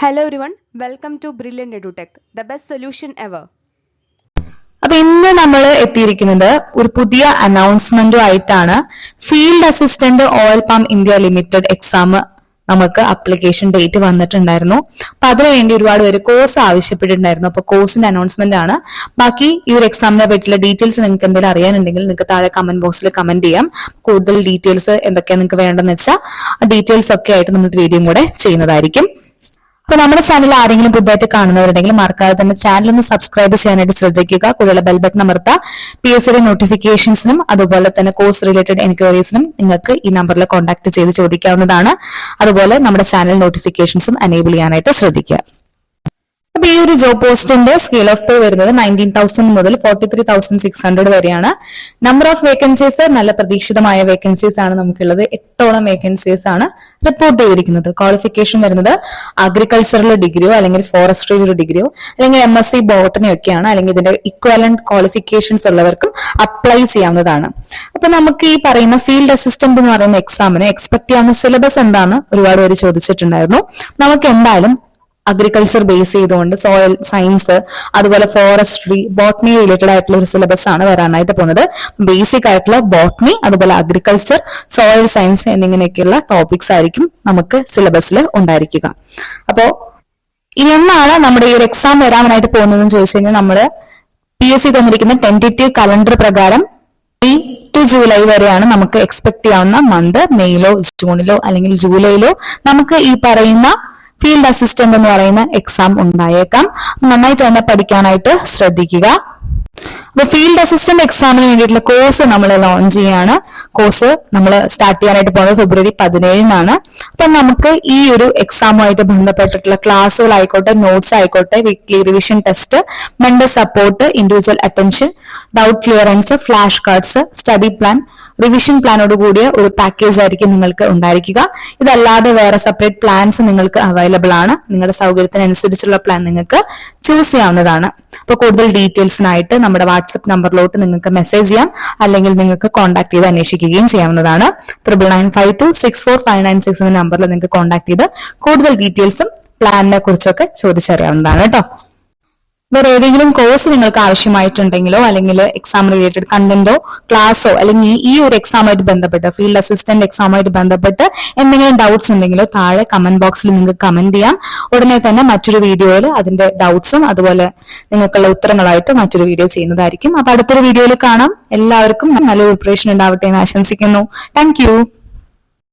Hello one welcome to Brilliant edutech the best solution ever അപ്പൊ ഇന്ന് നമ്മൾ എത്തിയിരിക്കുന്നത് ഒരു പുതിയ അനൗൺസ്മെന്റും ആയിട്ടാണ് field assistant oil palm India limited exam നമുക്ക് അപ്ലിക്കേഷൻ ഡേറ്റ് വന്നിട്ടുണ്ടായിരുന്നു. അപ്പൊ അതിനുവേണ്ടി ഒരുപാട് പേര് കോഴ്സ് ആവശ്യപ്പെട്ടിട്ടുണ്ടായിരുന്നു. അപ്പൊ കോഴ്സിന്റെ അനൗൺസ്മെന്റ് ആണ്. ബാക്കി ഈ ഒരു എക്സാമിനെ പറ്റിയുള്ള ഡീറ്റെയിൽസ് നിങ്ങൾക്ക് എന്തെങ്കിലും അറിയാനുണ്ടെങ്കിൽ നിങ്ങൾക്ക് താഴെ കമന്റ് ബോക്സിൽ കമന്റ് ചെയ്യാം. കൂടുതൽ ഡീറ്റെയിൽസ് എന്തൊക്കെയാണ് നിങ്ങൾക്ക് വേണ്ടെന്ന് വെച്ചാൽ ഡീറ്റെയിൽസ് ഒക്കെ ആയിട്ട് നമ്മൾ വീഡിയോ കൂടെ ചെയ്യുന്നതായിരിക്കും. അപ്പൊ നമ്മുടെ ചാനൽ ആരെങ്കിലും പുതുതായിട്ട് കാണുന്നവരുണ്ടെങ്കിൽ മറക്കാതെ തന്നെ ചാനൽ ഒന്ന് സബ്സ്ക്രൈബ് ചെയ്യാനായിട്ട് ശ്രദ്ധിക്കുക. കൂടെയുള്ള ബെൽ ബട്ടൺ അമർത്ത. പി എസ് സിയുടെ നോട്ടിഫിക്കേഷൻസിനും അതുപോലെ തന്നെ കോഴ്സ് റിലേറ്റഡ് എൻക്വയറീസിനും നിങ്ങൾക്ക് ഈ നമ്പറിൽ കോൺടാക്ട് ചെയ്ത് ചോദിക്കാവുന്നതാണ്. അതുപോലെ നമ്മുടെ ചാനൽ നോട്ടിഫിക്കേഷൻസും എനേബിൾ ചെയ്യാനായിട്ട് ശ്രദ്ധിക്കുക. അപ്പൊ ഈ ഒരു ജോബ് പോസ്റ്റിന്റെ സ്കെയിൽ ഓഫ് പേ വരുന്നത് നയന്റീൻ തൗസൻഡ് മുതൽ forty three thousand six hundred വരെയാണ്. നമ്പർ ഓഫ് വേക്കൻസീസ് നല്ല പ്രതീക്ഷിതമായ വേക്കൻസീസ് ആണ് നമുക്കുള്ളത്. എട്ടോളം വേക്കൻസീസ് ആണ് റിപ്പോർട്ട് ചെയ്തിരിക്കുന്നത്. ക്വാളിഫിക്കേഷൻ വരുന്നത് അഗ്രികൾച്ചറൽ ഡിഗ്രിയോ അല്ലെങ്കിൽ ഫോറസ്ട്രിയിൽ ഒരു ഡിഗ്രിയോ അല്ലെങ്കിൽ എം എസ് സി ബോട്ടണിയോ ഒക്കെയാണ് അല്ലെങ്കിൽ ഇതിന്റെ ഇക്വലന്റ് ക്വാളിഫിക്കേഷൻസ് ഉള്ളവർക്കും അപ്ലൈ ചെയ്യാവുന്നതാണ്. അപ്പൊ നമുക്ക് ഈ പറയുന്ന ഫീൽഡ് അസിസ്റ്റന്റ് എന്ന് പറയുന്ന എക്സാമിന് എക്സ്പെക്ട് ചെയ്യാവുന്ന സിലബസ് എന്താണ്? ഒരുപാട് പേര് ചോദിച്ചിട്ടുണ്ടായിരുന്നു. നമുക്ക് എന്തായാലും അഗ്രികൾച്ചർ ബേസ് ചെയ്തുകൊണ്ട് സോയിൽ സയൻസ് അതുപോലെ ഫോറസ്ട്രി ബോട്ടണി റിലേറ്റഡ് ആയിട്ടുള്ള ഒരു സിലബസ് ആണ് വരാനായിട്ട് പോകുന്നത്. ബേസിക് ആയിട്ടുള്ള ബോട്ടണി അതുപോലെ അഗ്രികൾച്ചർ സോയിൽ സയൻസ് എന്നിങ്ങനെയൊക്കെയുള്ള ടോപ്പിക്സ് ആയിരിക്കും നമുക്ക് സിലബസിൽ ഉണ്ടായിരിക്കുക. അപ്പോ ഇനി എന്നാണ് നമ്മുടെ ഈ ഒരു എക്സാം വരാനായിട്ട് പോകുന്നതെന്ന് ചോദിച്ചു കഴിഞ്ഞാൽ നമ്മുടെ പി എസ് സി തന്നിരിക്കുന്ന ടെന്റേറ്റീവ് കലണ്ടർ പ്രകാരം ടു ജൂലൈ വരെയാണ് നമുക്ക് എക്സ്പെക്ട് ചെയ്യാവുന്ന മന്ത് മെയ്യിലോ ജൂണിലോ അല്ലെങ്കിൽ ജൂലൈയിലോ നമുക്ക് ഈ പറയുന്ന ഫീൽഡ് അസിസ്റ്റന്റ് എന്ന് പറയുന്ന എക്സാം ഉണ്ടായേക്കാം. നന്നായിട്ട് തന്നെ പഠിക്കാനായിട്ട് ശ്രദ്ധിക്കുക. അപ്പൊ ഫീൽഡ് അസിസ്റ്റന്റ് എക്സാമിന് വേണ്ടിയിട്ടുള്ള കോഴ്സ് നമ്മൾ ലോഞ്ച് ചെയ്യാണ്. കോഴ്സ് നമ്മൾ സ്റ്റാർട്ട് ചെയ്യാനായിട്ട് പോകുന്നത് ഫെബ്രുവരി പതിനേഴിനാണ്. അപ്പൊ നമുക്ക് ഈ ഒരു എക്സാമുമായിട്ട് ബന്ധപ്പെട്ടിട്ടുള്ള ക്ലാസ്സുകൾ ആയിക്കോട്ടെ നോട്ട്സ് ആയിക്കോട്ടെ weekly revision test mental support individual attention doubt clearance flash cards study plan revision പ്ലാനോട് കൂടിയ ഒരു പാക്കേജ് ആയിരിക്കും നിങ്ങൾക്ക് ഉണ്ടായിരിക്കുക. ഇതല്ലാതെ വേറെ സെപ്പറേറ്റ് പ്ലാൻസ് നിങ്ങൾക്ക് അവൈലബിൾ ആണ്. നിങ്ങളുടെ സൗകര്യത്തിനനുസരിച്ചുള്ള പ്ലാൻ നിങ്ങൾക്ക് ചൂസ് ചെയ്യാവുന്നതാണ്. അപ്പോൾ കൂടുതൽ ഡീറ്റെയിൽസിനായിട്ട് നമ്മുടെ വാട്സപ്പ് നമ്പറിലോട്ട് നിങ്ങൾക്ക് മെസ്സേജ് ചെയ്യാം. അല്ലെങ്കിൽ നിങ്ങൾക്ക് കോൺടാക്ട് ചെയ്ത് അന്വേഷിക്കുകയും ചെയ്യാവുന്നതാണ്. Triple nine five two six four five nine six എന്ന നമ്പറിൽ നിങ്ങൾക്ക് കോൺടാക്ട് ചെയ്ത് കൂടുതൽ ഡീറ്റെയിൽസും പ്ലാനിനെ കുറിച്ചൊക്കെ ചോദിച്ചറിയാവുന്നതാണ് കേട്ടോ. വേറെ ഏതെങ്കിലും കോഴ്സ് നിങ്ങൾക്ക് ആവശ്യമായിട്ടുണ്ടെങ്കിലോ അല്ലെങ്കിൽ എക്സാം റിലേറ്റഡ് കണ്ടന്റോ ക്ലാസ്സോ അല്ലെങ്കിൽ ഈ ഒരു എക്സാമായിട്ട് ബന്ധപ്പെട്ട് ഫീൽഡ് അസിസ്റ്റന്റ് എക്സാമായിട്ട് ബന്ധപ്പെട്ട് എന്തെങ്കിലും ഡൗട്ട്സ് ഉണ്ടെങ്കിലോ താഴെ കമന്റ് ബോക്സിൽ നിങ്ങൾക്ക് കമന്റ് ചെയ്യാം. ഉടനെ തന്നെ മറ്റൊരു വീഡിയോയിൽ അതിന്റെ ഡൗട്ട്സും അതുപോലെ നിങ്ങൾക്കുള്ള ഉത്തരങ്ങളായിട്ട് മറ്റൊരു വീഡിയോ ചെയ്യുന്നതായിരിക്കും. അപ്പൊ അടുത്തൊരു വീഡിയോയിൽ കാണാം. എല്ലാവർക്കും നല്ലൊരു പ്രിപ്പറേഷൻ ഉണ്ടാവട്ടെ എന്ന് ആശംസിക്കുന്നു. താങ്ക്